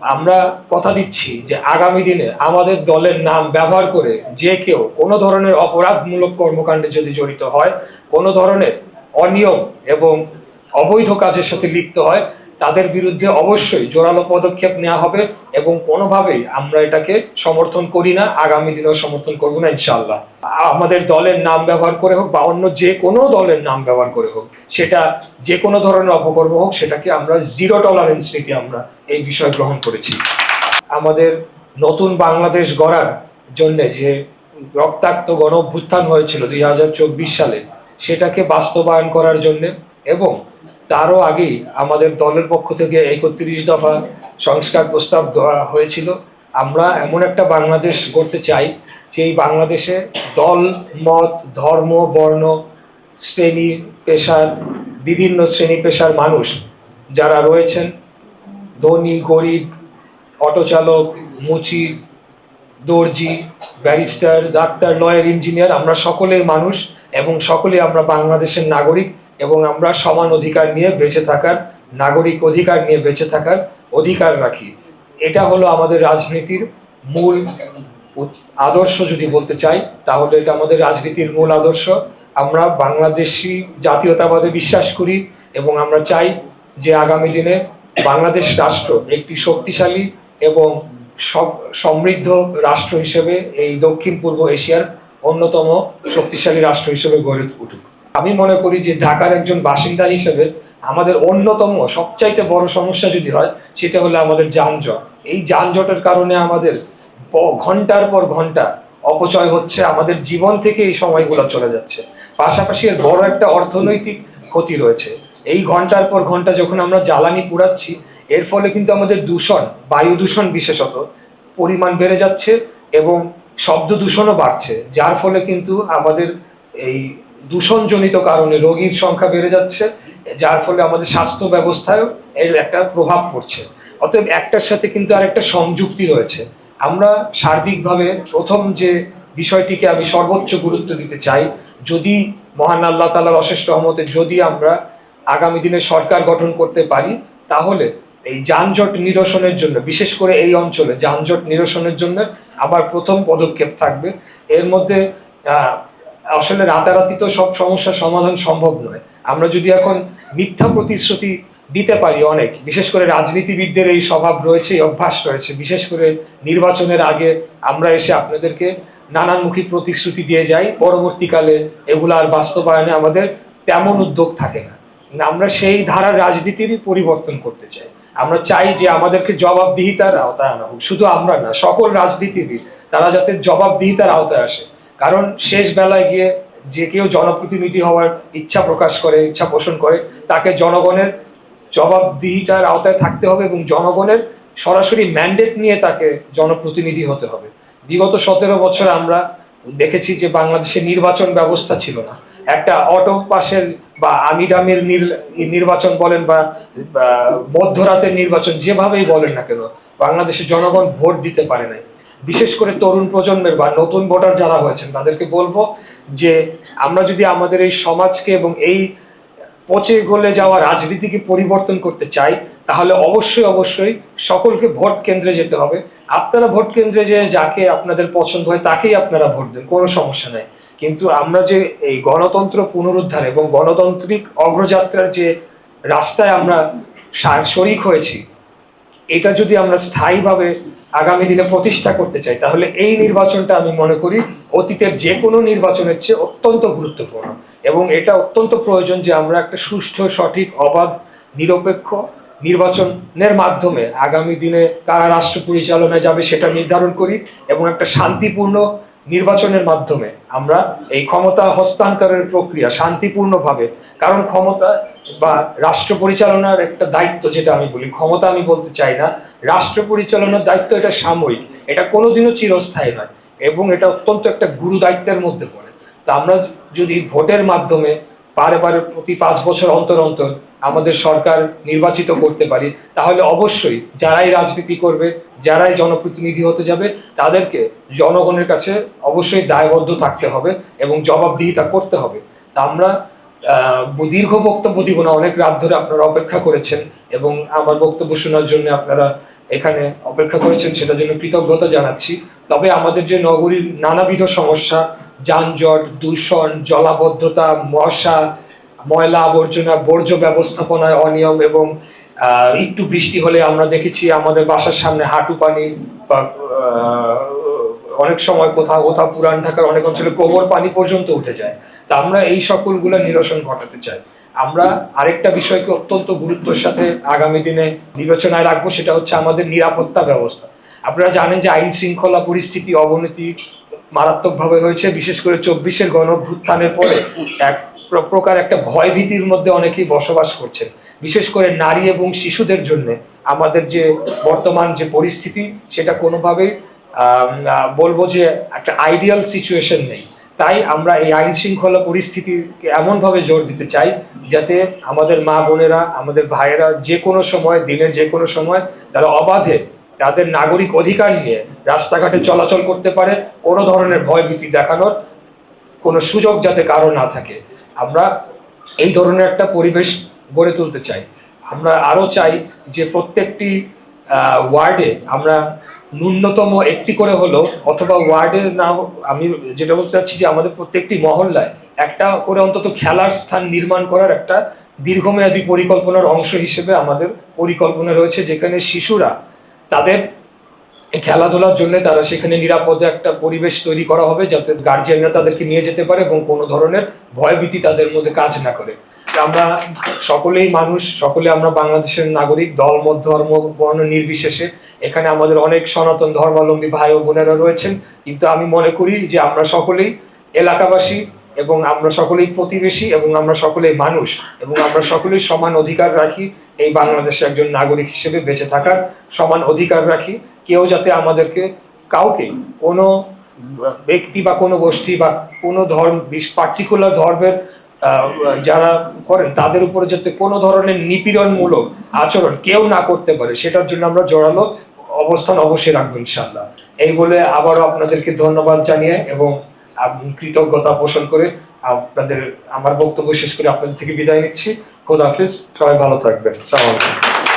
আমরা কথা দিচ্ছি যে আগামী দিনে আমাদের দলের নাম ব্যবহার করে যে কেউ কোনো ধরনের অপরাধমূলক কর্মকাণ্ডে যদি জড়িত হয়, কোনো ধরনের অনিয়ম এবং অবৈধ কাজের সাথে লিপ্ত হয় তাদের বিরুদ্ধে অবশ্যই জোরালো পদক্ষেপ নেওয়া হবে এবং কোনোভাবেই আমরা এটাকে সমর্থন করি না, আগামী দিনেও সমর্থন করব না ইনশাআল্লাহ। আমাদের দলের নাম ব্যবহার করে হোক বা অন্য যে কোনো দলের নাম ব্যবহার করে হোক, সেটা যে কোনো ধরনের অপকর্ম হোক, সেটাকে আমরা জিরো টলারেন্স নীতি আমরা এই বিষয় গ্রহণ করেছি। আমাদের নতুন বাংলাদেশ গড়ার জন্য যে রক্তাক্ত গণ অভ্যুত্থান হয়েছিল দুই হাজার চব্বিশ সালে, সেটাকে বাস্তবায়ন করার জন্য এবং তারও আগেই আমাদের দলের পক্ষ থেকে একত্রিশ দফা সংস্কার প্রস্তাব দেওয়া হয়েছিল। আমরা এমন একটা বাংলাদেশ গড়তে চাই যে এই বাংলাদেশে দল, মত, ধর্ম, বর্ণ, শ্রেণি, পেশার, বিভিন্ন শ্রেণি পেশার মানুষ যারা রয়েছেন, ধনী, গরিব, অটো চালক, মুচি, দর্জি, ব্যারিস্টার, ডাক্তার, লয়ার, ইঞ্জিনিয়ার, আমরা সকলেই মানুষ এবং সকলে আমরা বাংলাদেশের নাগরিক। এবং আমরা সমান অধিকার নিয়ে বেঁচে থাকার, নাগরিক অধিকার নিয়ে বেঁচে থাকার অধিকার রাখি। এটা হলো আমাদের রাজনীতির মূল আদর্শ যদি বলতে চাই, তাহলে এটা আমাদের রাজনীতির মূল আদর্শ। আমরা বাংলাদেশি জাতীয়তাবাদে বিশ্বাস করি এবং আমরা চাই যে আগামী দিনে বাংলাদেশ রাষ্ট্র একটি শক্তিশালী এবং সমৃদ্ধ রাষ্ট্র হিসেবে এই দক্ষিণ পূর্ব এশিয়ার অন্যতম শক্তিশালী রাষ্ট্র হিসেবে গড়ে উঠুক। আমি মনে করি যে ঢাকার একজন বাসিন্দা হিসেবে আমাদের অন্যতম সবচাইতে বড় সমস্যা যদি হয়, সেটা হলো আমাদের যানজট। এই যানজটের কারণে আমাদের ঘণ্টার পর ঘণ্টা অপচয় হচ্ছে, আমাদের জীবন থেকে এই সময়গুলো চলে যাচ্ছে। পাশাপাশি এর বড় একটা অর্থনৈতিক ক্ষতি রয়েছে। এই ঘণ্টার পর ঘণ্টা যখন আমরা জ্বালানি পুড়াচ্ছি, এর ফলে কিন্তু আমাদের দূষণ, বায়ু দূষণ বিশেষত পরিমাণ বেড়ে যাচ্ছে এবং শব্দ দূষণও বাড়ছে, যার ফলে কিন্তু আমাদের এই দূষণজনিত কারণে রোগীর সংখ্যা বেড়ে যাচ্ছে, যার ফলে আমাদের স্বাস্থ্য ব্যবস্থায়ও এর একটা প্রভাব পড়ছে। অতএব একটার সাথে কিন্তু আরেকটা সংযুক্তি রয়েছে। আমরা সার্বিকভাবে প্রথম যে বিষয়টিকে আমি সর্বোচ্চ গুরুত্ব দিতে চাই, যদি মহান আল্লাহ তালার অশেষ রহমতে যদি আমরা আগামী দিনে সরকার গঠন করতে পারি, তাহলে এই যানজট নিরসনের জন্য, বিশেষ করে এই অঞ্চলে যানজট নিরসনের জন্য আবার প্রথম পদক্ষেপ থাকবে। এর মধ্যে আসলে রাতারাতি তো সব সমস্যার সমাধান সম্ভব নয়। আমরা যদি এখন মিথ্যা প্রতিশ্রুতি দিতে পারি অনেক, বিশেষ করে রাজনীতিবিদদের এই স্বভাব রয়েছে, এই অভ্যাস রয়েছে, বিশেষ করে নির্বাচনের আগে আমরা এসে আপনাদেরকে নানানমুখী প্রতিশ্রুতি দিয়ে যাই, পরবর্তীকালে এগুলো আর বাস্তবায়নে আমাদের তেমন উদ্যোগ থাকে না। আমরা সেই ধারার রাজনীতিরই পরিবর্তন করতে চাই। আমরা চাই যে আমাদেরকে জবাবদিহিতার আওতায় আনা হোক। শুধু আমরা না, সকল রাজনীতিবিদ, তারা যাতে জবাবদিহিতার আওতায় আসে। কারণ শেষ বেলায় গিয়ে যে কেউ জনপ্রতিনিধি হওয়ার ইচ্ছা প্রকাশ করে, ইচ্ছা পোষণ করে, তাকে জনগণের জবাবদিহিতার আওতায় থাকতে হবে এবং জনগণের সরাসরি ম্যান্ডেট নিয়ে তাকে জনপ্রতিনিধি হতে হবে। বিগত সতেরো বছর আমরা দেখেছি যে বাংলাদেশে নির্বাচন ব্যবস্থা ছিল না। একটা অটো পাশের বা আমিডামের নির- নির্বাচন বলেন বা মধ্যরাতের নির্বাচন যেভাবেই বলেন না কেন বাংলাদেশে জনগণ ভোট দিতে পারে নাই। বিশেষ করে তরুণ প্রজন্মের বা নতুন ভোটার যারা হয়েছেন, তাদেরকে বলব যে আমরা যদি আমাদের এই সমাজকে এবং এই পচে গলে যাওয়া রাজনীতিকে পরিবর্তন করতে চাই, তাহলে অবশ্যই অবশ্যই সকলকে ভোট কেন্দ্রে যেতে হবে। আপনারা ভোট কেন্দ্রে যে যাকে আপনাদের পছন্দ হয়, তাকেই আপনারা ভোট দেন, কোনো সমস্যা নাই। কিন্তু আমরা যে এই গণতন্ত্র পুনরুদ্ধার এবং গণতান্ত্রিক অগ্রযাত্রার যে রাস্তায় আমরা শরিক হয়েছি, এটা যদি আমরা স্থায়ীভাবে আগামী দিনে প্রতিষ্ঠা করতে চাই, তাহলে এই নির্বাচনটা আমি মনে করি অতীতের যে কোনো নির্বাচনের চেয়ে অত্যন্ত গুরুত্বপূর্ণ। এবং এটা অত্যন্ত প্রয়োজন যে আমরা একটা সুষ্ঠু, সঠিক, অবাধ, নিরপেক্ষ নির্বাচনের মাধ্যমে আগামী দিনে কারা রাষ্ট্র পরিচালনায় যাবে সেটা নির্ধারণ করি এবং একটা শান্তিপূর্ণ নির্বাচনের মাধ্যমে আমরা এই ক্ষমতা হস্তান্তরের প্রক্রিয়া শান্তিপূর্ণভাবে, কারণ ক্ষমতা বা রাষ্ট্র পরিচালনার একটা দায়িত্ব যেটা আমি বলি, ক্ষমতা আমি বলতে চাই না। রাষ্ট্র পরিচালনার দায়িত্ব এটা সাময়িক। এটা কোনোদিনও চিরস্থায়ী নয় এবং এটা অত্যন্ত একটা গুরু দায়িত্বের মধ্যে পড়ে। তা আমরা যদি ভোটের মাধ্যমে বারে বারে প্রতি পাঁচ বছর অন্তর অন্তর আমাদের সরকার নির্বাচিত করতে পারি, তাহলে অবশ্যই যারাই রাজনীতি করবে, যারাই জনপ্রতিনিধি হতে যাবে, তাদেরকে জনগণের কাছে অবশ্যই দায়বদ্ধ থাকতে হবে এবং জবাবদিহিতা করতে হবে। তা আমরা দীর্ঘ বক্তব্য দিব না, অনেক রাত ধরে আপনারা অপেক্ষা করেছেন এবং আমার বক্তব্য শোনার জন্য আপনারা এখানে অপেক্ষা করেছেন, সেটার জন্য কৃতজ্ঞতা জানাচ্ছি। তবে আমাদের যে নগরীর নানাবিধ সমস্যা, যানজট, দূষণ, জলাবদ্ধতা, মশা, ময়লা আবর্জনা, বর্জ্য ব্যবস্থাপনায় অনিয়ম এবং একটু বৃষ্টি হলে আমরা দেখেছি আমাদের বাসার সামনে হাঁটু পানি বা অনেক সময় কোথাও কোথাও পুরান ঢাকার অনেক অঞ্চলে কোমর পানি পর্যন্ত উঠে যায়। তা আমরা এই সকলগুলো নিরসন ঘটাতে চাই। আমরা আরেকটা বিষয়কে অত্যন্ত গুরুত্বের সাথে আগামী দিনে বিবেচনায় রাখব, সেটা হচ্ছে আমাদের নিরাপত্তা ব্যবস্থা। আপনারা জানেন যে আইন শৃঙ্খলা পরিস্থিতি অবনতি মারাত্মকভাবে হয়েছে, বিশেষ করে চব্বিশের গণভ্যুত্থানের পরে এক প্রকার একটা ভয়ভীতির মধ্যে অনেকেই বসবাস করছেন। বিশেষ করে নারী এবং শিশুদের জন্য আমাদের যে বর্তমান যে পরিস্থিতি, সেটা কোনোভাবেই বলব যে একটা আইডিয়াল সিচুয়েশন নেই। তাই আমরা এই আইন শৃঙ্খলা পরিস্থিতিকে এমনভাবে জোর দিতে চাই যাতে আমাদের মা বোনেরা, আমাদের ভাইয়েরা যে কোনো সময়, দিনের যে কোনো সময় তারা অবাধে তাদের নাগরিক অধিকার নিয়ে রাস্তাঘাটে চলাচল করতে পারে, কোনো ধরনের ভয়ভীতি দেখানোর কোনো সুযোগ যাতে কারও না থাকে। আমরা এই ধরনের একটা পরিবেশ গড়ে তুলতে চাই। আমরা আরও চাই যে প্রত্যেকটি ওয়ার্ডে আমরা ন্যূনতম একটি করে হলো অথবা ওয়ার্ডে না আমি যেটা বলতে চাচ্ছি যে আমাদের প্রত্যেকটি মহল্লায় একটা করে অন্তত খেলার স্থান নির্মাণ করার একটা দীর্ঘমেয়াদী পরিকল্পনার অংশ হিসেবে আমাদের পরিকল্পনা রয়েছে, যেখানে শিশুরা তাদের খেলাধুলার জন্য তারা সেখানে নিরাপদে একটা পরিবেশ তৈরি করা হবে যাতে গার্জিয়ানরা তাদেরকে নিয়ে যেতে পারে এবং কোনো ধরনের ভয়ভীতি তাদের মধ্যে কাজ না করে। আমরা সকলেই মানুষ, সকলে আমরা বাংলাদেশের নাগরিক, দল, মত, ধর্ম, বর্ণ নির্বিশেষে। এখানে আমাদের অনেক সনাতন ধর্মাবলম্বী ভাই ও বোনেরা রয়েছেন। কিন্তু আমি মনে করি যে আমরা সকলেই এলাকাবাসী এবং আমরা সকলেই প্রতিবেশী এবং আমরা সকলেই মানুষ এবং আমরা সকলেই সমান অধিকার রাখি এই বাংলাদেশে একজন নাগরিক হিসেবে বেঁচে থাকার সমান অধিকার রাখি। কেউ যাতে আমাদেরকে কাউকে কোনো ব্যক্তি বা কোনো গোষ্ঠী বা কোনো ধর্ম পার্টিকুলার ধর্মের যারা করেন, তাদের উপরে যাতে কোনো ধরনের নিপীড়নমূলক আচরণ কেউ না করতে পারে, সেটার জন্য আমরা জোরালো অবস্থান অবশ্যই রাখব ইনশাল্লাহ এই বলে আবারও আপনাদেরকে ধন্যবাদ জানিয়ে এবং কৃতজ্ঞতা পোষণ করে আপনাদের, আমার বক্তব্য শেষ করে আপনাদের থেকে বিদায় নিচ্ছি। খোদাফিজ সবাই ভালো থাকবেন। সালাম আলাইকুম।